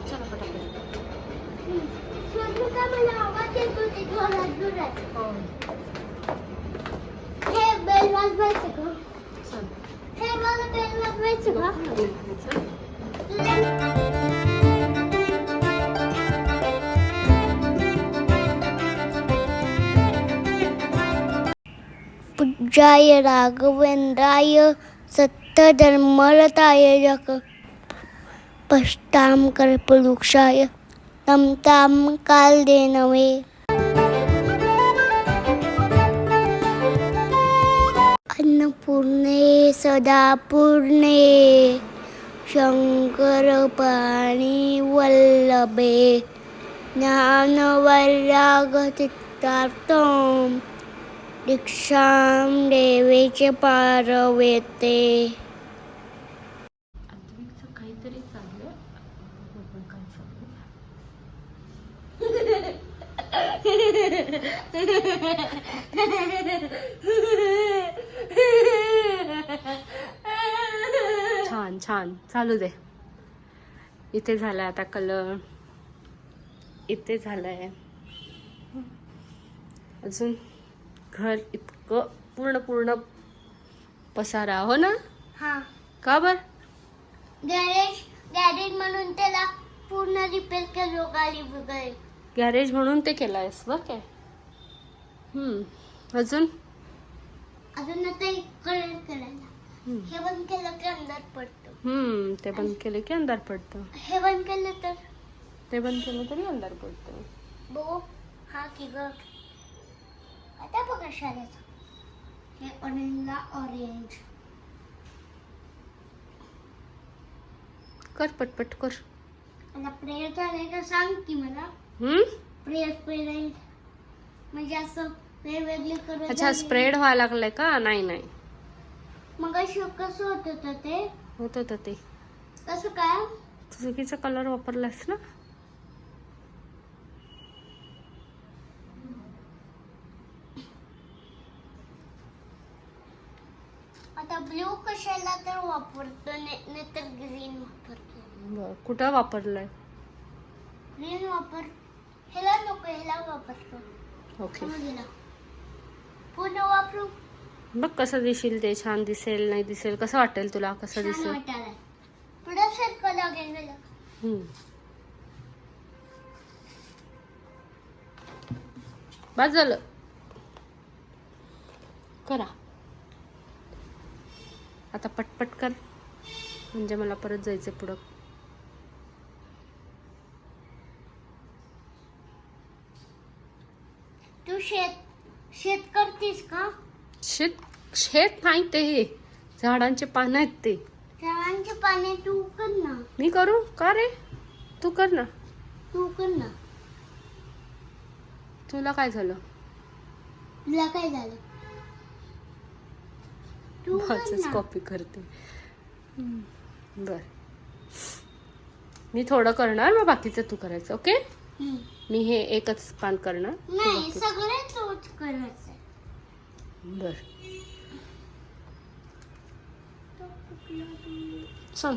चला पटापट मला आवाज येतो पूज्याय राघवेंद्राय सत्यधर्मरताय जग। पष्टाम कल्पवृक्षाय तमताम काल देनवे अन्नपूर्णे सदा पूर्णे शंकर पाणी वल्लभे ज्ञानवैरागचित्तार्थम दीक्षाम देवेचे पारवेते. काहीतरी छान छान. चालू दे. इथे झालाय आता कलर. इथे झालाय. अजून? घर इतकं पूर्ण पूर्ण पसारा हो ना? हा. का बर? गॅरेज गॅरेज म्हणून त्याला पूर्ण रिपेअर केलो गाडी वगैरे. गॅरेज म्हणून ते केलंयस बघ काय हम्म. अजून? अजून आता एक कलर करायला. हे बंद केलं की अंधार पडतो. हम्म. ते बंद केले की अंधार पडतं. हे बंद केलं तर? ते बंद केलं तरी अंधार पडतं. बघू हा की ग. बघा शाळेत हे ऑरेंजला ऑरेंज कर पटपट कर आता प्रेयर झालंय का सांग की मला हम्म प्रेयर प्रेयर म्हणजे असं वेगवेगळे करत अच्छा. स्प्रेड व्हायला लागलाय का नाही नाही मग अशी कसं होत होतं ते होत होतं ते कसं काय चुकीचा कलर वापरलास ना आता ब्ल्यू कशाला तर वापरतो? नाही तर ग्रीन वापरतो. बर कुठं वापरलंय? ग्रीन वापर ह्याला नको ह्याला वापरतो. ओके समजला पूर्ण वापरू? बघ कसं दिसेल ते छान दिसेल नाही दिसेल. कसं वाटेल तुला? कसं छान दिसेल? वाटायला. पुढं सारखं लागेल मला. हम्म. बस झालं. करा. आता पटपट कर. म्हणजे मला परत जायचं पुढं. तू शेत शेत करतीस का? शेत शेत नाही ते. हे झाडांचे पानं आहेत ते. झाडांचे पाने तू कर ना. मी करू? का रे? तू कर ना. तू कर ना. तुला काय झालं? तुला काय झालं? माझंच कॉपी करते. बर. मी थोडं करणार मग बाकीचं तू करायचं ओके. मी हे एकच पान करणार. बर. सांग.